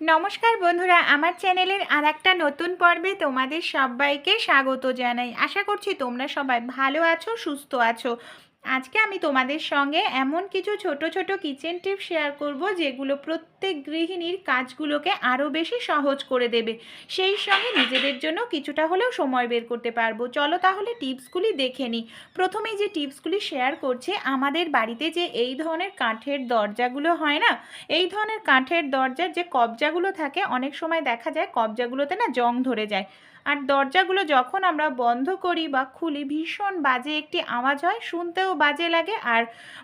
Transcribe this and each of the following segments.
নমস্কার বন্ধুরা, আমার চ্যানেলের আর একটা নতুন পর্বে তোমাদের সবাইকে স্বাগত জানাই। আশা করছি তোমরা সবাই ভালো আছো, সুস্থ আছো। আজকে আমি তোমাদের সঙ্গে এমন কিছু ছোট ছোট কিচেন টিপ শেয়ার করব, যেগুলো প্রত্যেক গৃহিণীর কাজগুলোকে আরও বেশি সহজ করে দেবে। সেই সঙ্গে নিজেদের জন্য কিছুটা হলেও সময় বের করতে পারব। চলো তাহলে টিপসগুলি দেখে নিই। প্রথমেই যে টিপসগুলি শেয়ার করছে, আমাদের বাড়িতে যে এই ধরনের কাঠের দরজাগুলো হয় না, এই ধরনের কাঠের দরজার যে কবজাগুলো থাকে, অনেক সময় দেখা যায় কবজাগুলোতে না জং ধরে যায়। আর দরজাগুলো যখন আমরা বন্ধ করি বা খুলি, ভীষণ বাজে একটি আওয়াজ হয়, শুনতেও বাজে লাগে। আর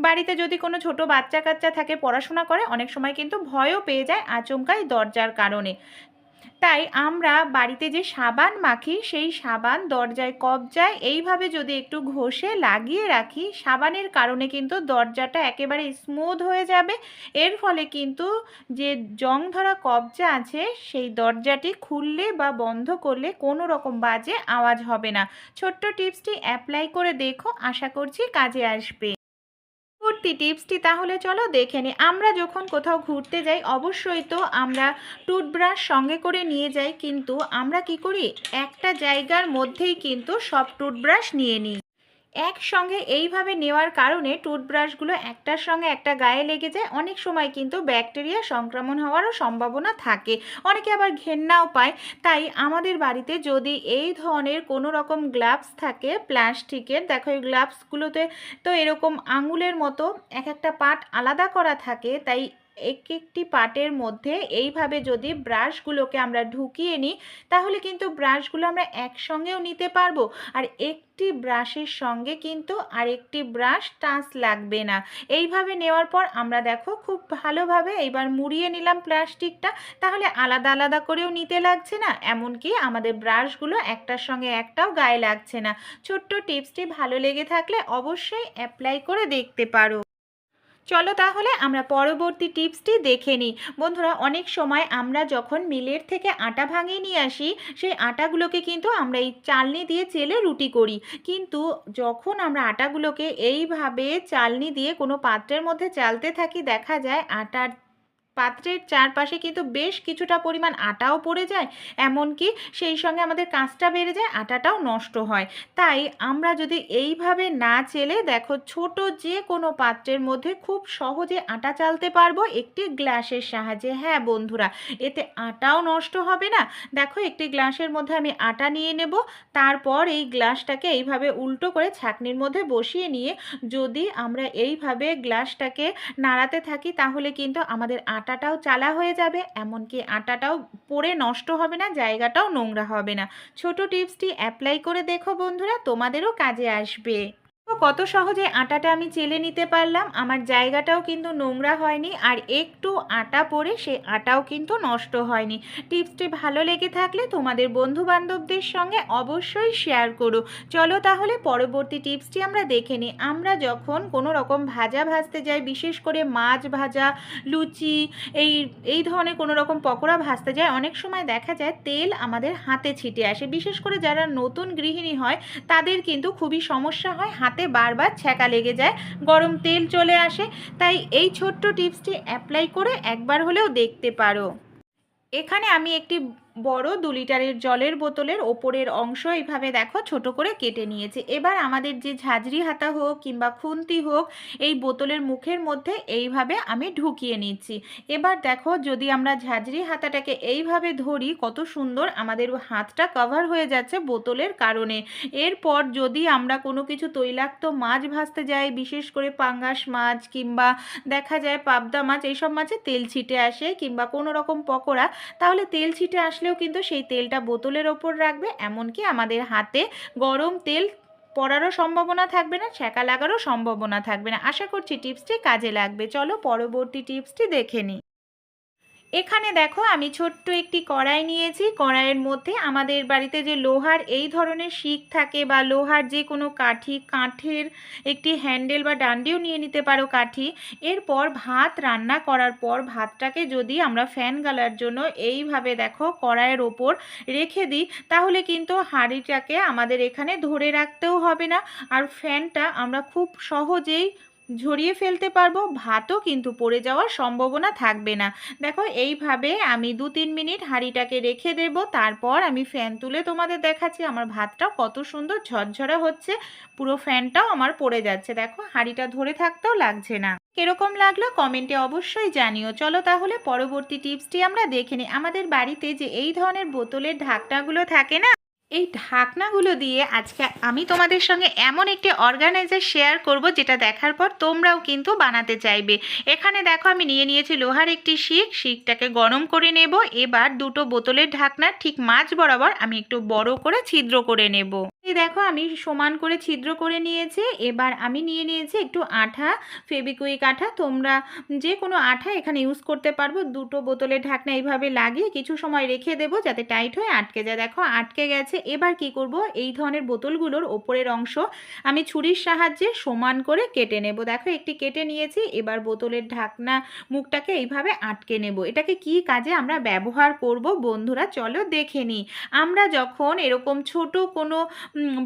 বাড়িতে যদি কোনো ছোট বাচ্চা কাচ্চা থাকে, পড়াশোনা করে, অনেক সময় কিন্তু ভয়ও পেয়ে যায় আচমকাই দরজার কারণে। তাই আমরা বাড়িতে যে সাবান মাখি, সেই সাবান দরজায় কবজায় এইভাবে যদি একটু ঘষে লাগিয়ে রাখি, সাবানের কারণে কিন্তু দরজাটা একেবারে স্মুথ হয়ে যাবে। এর ফলে কিন্তু যে জং ধরা কবজা আছে, সেই দরজাটি খুললে বা বন্ধ করলে কোনো রকম বাজে আওয়াজ হবে না। ছোট্ট টিপসটি অ্যাপ্লাই করে দেখো। আশা করছি কাজে আসবে। পরবর্তী টিপসটি তাহলে চলো দেখে নিই আমরা যখন কোথাও ঘুরতে যাই, অবশ্যই তো আমরা টুথব্রাশ সঙ্গে করে নিয়ে যাই, কিন্তু আমরা কি করি? একটা জায়গার মধ্যেই কিন্তু সব টুথব্রাশ নিয়ে নিই। একসঙ্গে এইভাবে নেওয়ার কারণে টুথব্রাশগুলো একটার সঙ্গে একটা গায়ে লেগে যায়। অনেক সময় কিন্তু ব্যাকটেরিয়া সংক্রমণ হওয়ারও সম্ভাবনা থাকে। অনেকে আবার ঘেন্নাও পায়। তাই আমাদের বাড়িতে যদি এই ধরনের কোনো রকম গ্লাভস থাকে, প্লাস্টিকের, দেখো এই গ্লাভসগুলোতে তো এরকম আঙুলের মতো এক একটা পার্ট আলাদা করা থাকে। তাই এক একটি পার্টের মধ্যে এইভাবে যদি ব্রাশগুলোকে আমরা ঢুকিয়ে নিই, তাহলে কিন্তু ব্রাশগুলো আমরা একসঙ্গেও নিতে পারব। আর একটি ব্রাশের সঙ্গে কিন্তু আরেকটি ব্রাশ টাচ লাগবে না। এইভাবে নেওয়ার পর আমরা দেখো খুব ভালোভাবে এইবার মুড়িয়ে নিলাম প্লাস্টিকটা, তাহলে আলাদা আলাদা করেও নিতে লাগছে না। এমনকি আমাদের ব্রাশগুলো একটার সঙ্গে একটাও গায়ে লাগছে না। ছোট্ট টিপসটি ভালো লেগে থাকলে অবশ্যই অ্যাপ্লাই করে দেখতে পারো। চলো তাহলে আমরা পরবর্তী টিপসটি দেখে নিই। বন্ধুরা, অনেক সময় আমরা যখন মিলের থেকে আটা ভাঙিয়ে নিয়ে আসি, সেই আটাগুলোকে কিন্তু আমরা এই চালনি দিয়ে চেলে রুটি করি। কিন্তু যখন আমরা আটাগুলোকে এইভাবে চালনি দিয়ে কোনো পাত্রের মধ্যে চালতে থাকি, দেখা যায় আটার পাত্রের চারপাশে কিন্তু বেশ কিছুটা পরিমাণ আটাও পড়ে যায়, এমনকি সেই সঙ্গে আমাদের কাঁচটা বেড়ে যায়, আটাটাও নষ্ট হয়। তাই আমরা যদি এইভাবে না চেলে, দেখো ছোট যে কোনো পাত্রের মধ্যে খুব সহজে আটা চালতে পারব একটি গ্লাসের সাহায্যে। হ্যাঁ বন্ধুরা, এতে আটাও নষ্ট হবে না। দেখো একটি গ্লাসের মধ্যে আমি আটা নিয়ে নেব, তারপর এই গ্লাসটাকে এইভাবে উল্টো করে ছাকনির মধ্যে বসিয়ে নিয়ে যদি আমরা এইভাবে গ্লাসটাকে নাড়াতে থাকি, তাহলে কিন্তু আমাদের আটা আটাটাও চালা হয়ে যাবে, এমনকি আটাটাও পরে নষ্ট হবে না, জায়গাটাও নোংরা হবে না। ছোট টিপসটি অ্যাপ্লাই করে দেখো বন্ধুরা, তোমাদেরও কাজে আসবে। কত সহজে আটাটা আমি চেলে নিতে পারলাম। আমার জায়গাটাও কিন্তু নোংরা হয়নি আর একটু আটা পরে সে আটাও কিন্তু নষ্ট হয়নি। টিপসটি ভালো লেগে থাকলে তোমাদের বন্ধু বান্ধবদের সঙ্গে অবশ্যই শেয়ার করো। চলো তাহলে পরবর্তী টিপসটি আমরা দেখে নিই। আমরা যখন কোনো রকম ভাজা ভাজতে যাই, বিশেষ করে মাছ ভাজা, লুচি, এই এই ধরনের কোনো রকম পকোড়া ভাজতে যায় অনেক সময় দেখা যায় তেল আমাদের হাতে ছিটে আসে। বিশেষ করে যারা নতুন গৃহিণী হয়, তাদের কিন্তু খুবই সমস্যা হয় হাতে বারবার ছ্যাঁকা লেগে যায়। গরম তেল চলে আসে, তাই এই ছোট্ট টিপসটি অ্যাপ্লাই করে একবার হলেও দেখতে পারো। এখানে আমি একটি বড় দু লিটারের জলের বোতলের ওপরের অংশ এইভাবে দেখো ছোট করে কেটে নিয়েছে। এবার আমাদের যে ঝাঁঝরি হাতা হোক কিংবা খুন্তি হোক, এই বোতলের মুখের মধ্যে এইভাবে আমি ঢুকিয়ে নিচ্ছি। এবার দেখো যদি আমরা ঝাঁঝরি হাতাটাকে এইভাবে ধরি, কত সুন্দর আমাদের হাতটা কভার হয়ে যাচ্ছে বোতলের কারণে। এরপর যদি আমরা কোনো কিছু তৈলাক্ত মাছ ভাজতে যাই, বিশেষ করে পাঙ্গাস মাছ কিংবা দেখা যায় পাবদা মাছ, এইসব মাছে তেল ছিটে আসে কিংবা কোনো রকম পকোড়া, তাহলে তেল ছিটে আসলে থাকলেও কিন্তু সেই তেলটা বোতলের ওপর রাখবে, এমনকি আমাদের হাতে গরম তেল পড়ারও সম্ভাবনা থাকবে না, ছ্যাঁকা লাগারও সম্ভাবনা থাকবে না। আশা করছি টিপসটি কাজে লাগবে। চলো পরবর্তী টিপসটি দেখে নিই। এখানে দেখো আমি ছোট্ট একটি কড়াই নিয়েছি। কড়াইয়ের মধ্যে আমাদের বাড়িতে যে লোহার এই ধরনের শিক থাকে বা লোহার যে কোনো কাঠি, কাঠের একটি হ্যান্ডেল বা ডান্ডিও নিয়ে নিতে পারো কাঠি। এরপর ভাত রান্না করার পর ভাতটাকে যদি আমরা ফ্যান গালার জন্য এইভাবে দেখো কড়াইয়ের ওপর রেখে দিই, তাহলে কিন্তু হাঁড়িটাকে আমাদের এখানে ধরে রাখতেও হবে না। আর ফ্যানটা আমরা খুব সহজেই ঝরিয়ে ফেলতে পারব, ভাতও কিন্তু পড়ে যাওয়ার সম্ভাবনা থাকবে না। দেখো, এইভাবে আমি দু তিন মিনিট হাঁড়িটাকে রেখে দেব, তারপর আমি ফ্যান তুলে তোমাদের দেখাচ্ছি। আমার ভাতটাও কত সুন্দর ঝরঝরা হচ্ছে, পুরো ফ্যানটাও আমার পড়ে যাচ্ছে। দেখো, হাঁড়িটা ধরে থাকতেও লাগছে না। কীরকম লাগল কমেন্টে অবশ্যই জানিও। চলো তাহলে পরবর্তী টিপসটি আমরা দেখে নিই। আমাদের বাড়িতে যে এই ধরনের বোতলের ঢাকনাগুলো থাকে না এই ঢাকনাগুলো দিয়ে আজকে আমি তোমাদের সঙ্গে এমন একটি অর্গানাইজার শেয়ার করব যেটা দেখার পর তোমরাও কিন্তু বানাতে চাইবে। এখানে দেখো আমি নিয়ে নিয়েছি লোহার একটি শিক, শিকটাকে গরম করে নেব। এবার দুটো বোতলের ঢাকনা ঠিক মাঝ বরাবর আমি একটু বড় করে ছিদ্র করে নেব। এই দেখো আমি সমান করে ছিদ্র করে নিয়েছি। এবার আমি নিয়ে নিয়েছি একটু আঠা ফেবিকুইক আঠা। তোমরা যে কোনো আঠা এখানে ইউজ করতে পারব। দুটো বোতলের ঢাকনা এইভাবে লাগিয়ে কিছু সময় রেখে দেবো যাতে টাইট হয়ে আটকে যায়। দেখো আটকে গেছে। এবার কি করব? এই ধরনের বোতলগুলোর ওপরের অংশ আমি ছুরির সাহায্যে সমান করে কেটে নেব। দেখো, একটি কেটে নিয়েছি, এবার বোতলের ঢাকনা মুখটাকে এইভাবে আটকে নেব। এটাকে কি কাজে আমরা ব্যবহার করব? বন্ধুরা, চলো দেখে নিই। আমরা যখন এরকম ছোট কোনো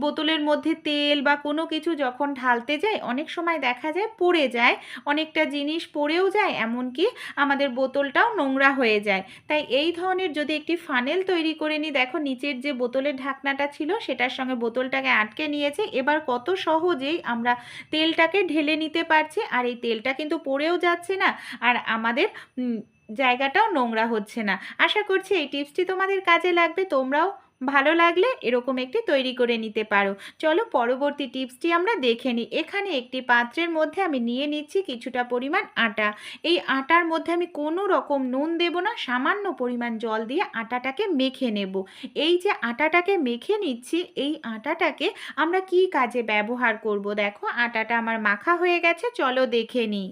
বোতলের মধ্যে তেল বা কোনো কিছু যখন ঢালতে যাই, অনেক সময় দেখা যায় পড়ে যায়, অনেকটা জিনিস পড়েও যায়, এমনকি আমাদের বোতলটাও নোংরা হয়ে যায়। তাই এই ধরনের যদি একটি ফানেল তৈরি করে নিই, দেখো, নিচের যে বোতলের ঢাকনাটা ছিল, সেটার সঙ্গে বোতলটাকে আটকে নিয়েছে। এবার কত সহজেই আমরা তেলটাকে ঢেলে নিতে পারছি, আর এই তেলটা কিন্তু পড়েও যাচ্ছে না, আর আমাদের জায়গাটাও নোংরা হচ্ছে না। আশা করছি এই টিপসটি তোমাদের কাজে লাগবে, তোমরাও ভালো লাগলে এরকম একটি তৈরি করে নিতে পারো। চলো পরবর্তী টিপসটি আমরা দেখে নিই। এখানে একটি পাত্রের মধ্যে আমি নিয়ে নিচ্ছি কিছুটা পরিমাণ আটা। এই আটার মধ্যে আমি কোনো রকম নুন দেব না, সামান্য পরিমাণ জল দিয়ে আটাটাকে মেখে নেব। এই যে আটাটাকে মেখে নিচ্ছি, এই আটাটাকে আমরা কি কাজে ব্যবহার করব? দেখো, আটাটা আমার মাখা হয়ে গেছে, চলো দেখে নিই।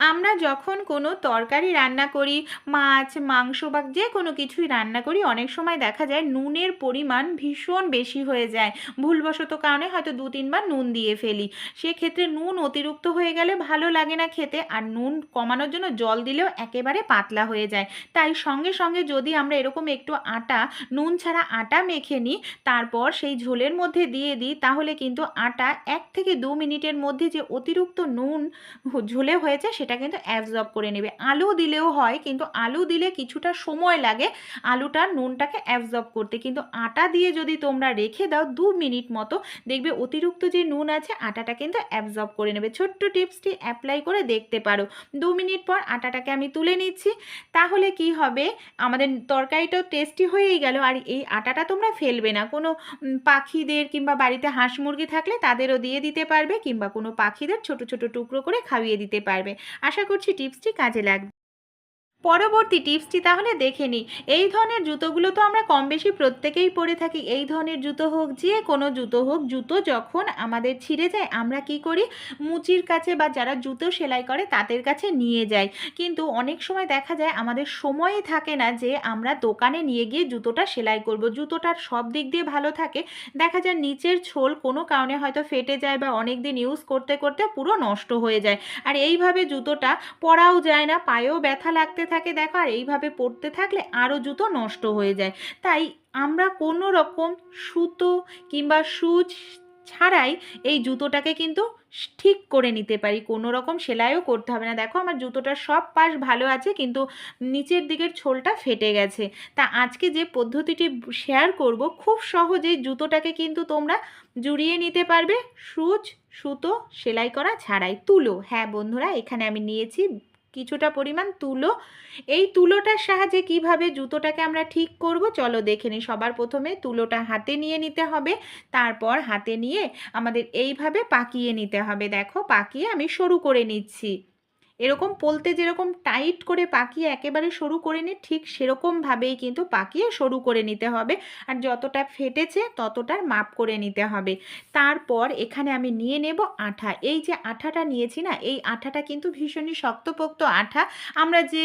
আমরা যখন কোনো তরকারি রান্না করি, মাছ, মাংস বা যে কোনো কিছুই রান্না করি, অনেক সময় দেখা যায় নুনের পরিমাণ ভীষণ বেশি হয়ে যায়। ভুলবশত কারণে হয়তো দু তিনবার নুন দিয়ে ফেলি। সেক্ষেত্রে নুন অতিরিক্ত হয়ে গেলে ভালো লাগে না খেতে আর নুন কমানোর জন্য জল দিলেও একেবারে পাতলা হয়ে যায়। তাই সঙ্গে সঙ্গে যদি আমরা এরকম একটু আটা, নুন ছাড়া আটা মেখে নিই, তারপর সেই ঝোলের মধ্যে দিয়ে দিই, তাহলে কিন্তু আটা এক থেকে দু মিনিটের মধ্যে যে অতিরিক্ত নুন ঝোলে হয়েছে, সেটা কিন্তু অ্যাবজর্ব করে নেবে। আলু দিলেও হয়, কিন্তু আলু দিলে কিছুটা সময় লাগে আলুটার নুনটাকে অ্যাবজর্ব করতে। কিন্তু আটা দিয়ে যদি তোমরা রেখে দাও দু মিনিট মতো, দেখবে অতিরিক্ত যে নুন আছে, আটাটা কিন্তু অ্যাবজর্ব করে নেবে। ছোট্ট টিপসটি অ্যাপ্লাই করে দেখতে পারো। দু মিনিট পর আটাটাকে আমি তুলে নিচ্ছি। তাহলে কি হবে? আমাদের তরকারিটাও টেস্টি হয়েই গেল। আর এই আটাটা তোমরা ফেলবে না। কোনো পাখিদের কিংবা বাড়িতে হাঁস মুরগি থাকলে তাদেরও দিয়ে দিতে পারবে, কিংবা কোনো পাখিদের ছোট ছোট টুকরো করে খাইয়ে দিতে পারবে। আশা করছি টিপসটি কাজে লাগবে। পরবর্তী টিপসটি তাহলে দেখে নিই। এই ধরনের জুতোগুলো তো আমরা কম বেশি প্রত্যেকেই পরে থাকি। এই ধরনের জুতো হোক, যে কোনো জুতো হোক, জুতো যখন আমাদের ছিঁড়ে যায়, আমরা কি করি? মুচির কাছে বা যারা জুতো সেলাই করে, তাদের কাছে নিয়ে যাই। কিন্তু অনেক সময় দেখা যায়, আমাদের সময়ই থাকে না যে আমরা দোকানে নিয়ে গিয়ে জুতোটা সেলাই করব। জুতোটার সব দিক দিয়ে ভালো থাকে। দেখা যায় নিচের ছোল কোনো কারণে হয়তো ফেটে যায় বা অনেক দিন ইউজ করতে করতে পুরো নষ্ট হয়ে যায়। আর এইভাবে জুতোটা পরাও যায় না, পায়েও ব্যথা লাগতে থাকে দেখো, আর এইভাবে পরতে থাকলে আরও জুতো নষ্ট হয়ে যায়। তাই আমরা কোনো রকম সুতো কিংবা সুচ ছাড়াই এই জুতোটাকে কিন্তু ঠিক করে নিতে পারি। কোনো রকম সেলাইও করতে হবে না। দেখো, আমার জুতোটার সব পাশ ভালো আছে, কিন্তু নিচের দিকের ছোলটা ফেটে গেছে। তা আজকে যে পদ্ধতিটি শেয়ার করব, খুব সহজেই জুতোটাকে কিন্তু তোমরা জুড়িয়ে নিতে পারবে। সুচ, সুতো, সেলাই করা ছাড়াই। তুলো। হ্যাঁ বন্ধুরা, এখানে আমি নিয়েছি কিছুটা পরিমাণ তুলো। এই তুলোটার সাহায্যে কীভাবে জুতোটাকে আমরা ঠিক করব, চলো দেখে নিই। সবার প্রথমে তুলোটা হাতে নিয়ে নিতে হবে। তারপর হাতে নিয়ে আমাদের এইভাবে পাকিয়ে নিতে হবে। দেখো, পাকিয়ে আমি সরু করে নিচ্ছি। এরকম পলতে যেরকম টাইট করে পাকিয়ে একেবারে সরু করে নিই ঠিক সেরকমভাবেই কিন্তু পাকিয়ে সরু করে নিতে হবে। আর যতটা ফেটেছে ততটার মাপ করে নিতে হবে। তারপর এখানে আমি নিয়ে নেব আঠা। এই যে আঠাটা নিয়েছি না, এই আঠাটা কিন্তু ভীষণই শক্তপোক্ত আঠা। আমরা যে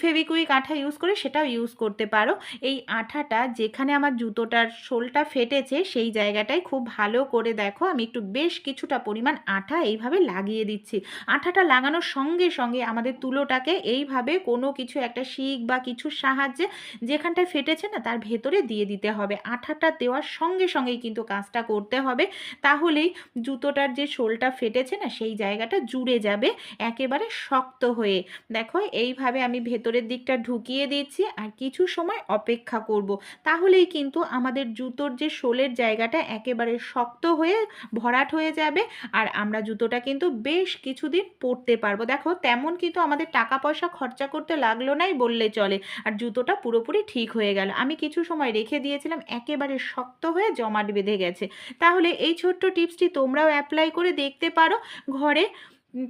ফেভিকুইক আঠা ইউজ করি সেটাও ইউজ করতে পারো। এই আঠাটা যেখানে আমার জুতোটার শোলটা ফেটেছে সেই জায়গাটায় খুব ভালো করে দেখো, আমি একটু বেশ কিছুটা পরিমাণ আঠা এইভাবে লাগিয়ে দিচ্ছি। আঠাটা লাগানোর সঙ্গে সঙ্গে সঙ্গে আমাদের তুলোটাকে এইভাবে কোনো কিছু একটা শিক বা কিছুর সাহায্যে যেখানটায় ফেটেছে না, তার ভেতরে দিয়ে দিতে হবে। আঠাটা দেওয়ার সঙ্গে সঙ্গেই কিন্তু কাজটা করতে হবে। তাহলেই জুতোটার যে শোলটা ফেটেছে না, সেই জায়গাটা জুড়ে যাবে, একেবারে শক্ত হয়ে। দেখো, এইভাবে আমি ভেতরের দিকটা ঢুকিয়ে দিচ্ছি আর কিছু সময় অপেক্ষা করব। তাহলেই কিন্তু আমাদের জুতোর যে শোলের জায়গাটা একেবারে শক্ত হয়ে, ভরাট হয়ে যাবে আর আমরা জুতোটা কিন্তু বেশ কিছুদিন পরতে পারব। দেখো তেমন কিন্তু আমাদের টাকা পয়সা খরচা করতে লাগল নাই বললে চলে। আর জুতোটা পুরোপুরি ঠিক হয়ে গেল। আমি কিছু সময় রেখে দিয়েছিলাম, একেবারে শক্ত হয়ে জমাট বেঁধে গেছে। তাহলে এই ছোট্ট টিপসটি তোমরাও অ্যাপ্লাই করে দেখতে পারো ঘরে।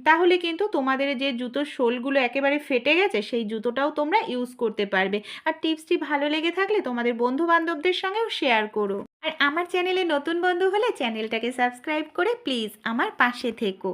তাহলে কিন্তু তোমাদের যে জুতোর শোলগুলো একেবারে ফেটে গেছে, সেই জুতোটাও তোমরা ইউজ করতে পারবে। আর টিপসটি ভালো লেগে থাকলে তোমাদের বন্ধু বান্ধবদের সঙ্গেও শেয়ার করো। আর আমার চ্যানেলে নতুন বন্ধু হলে চ্যানেলটাকে সাবস্ক্রাইব করে প্লিজ আমার পাশে থেকো।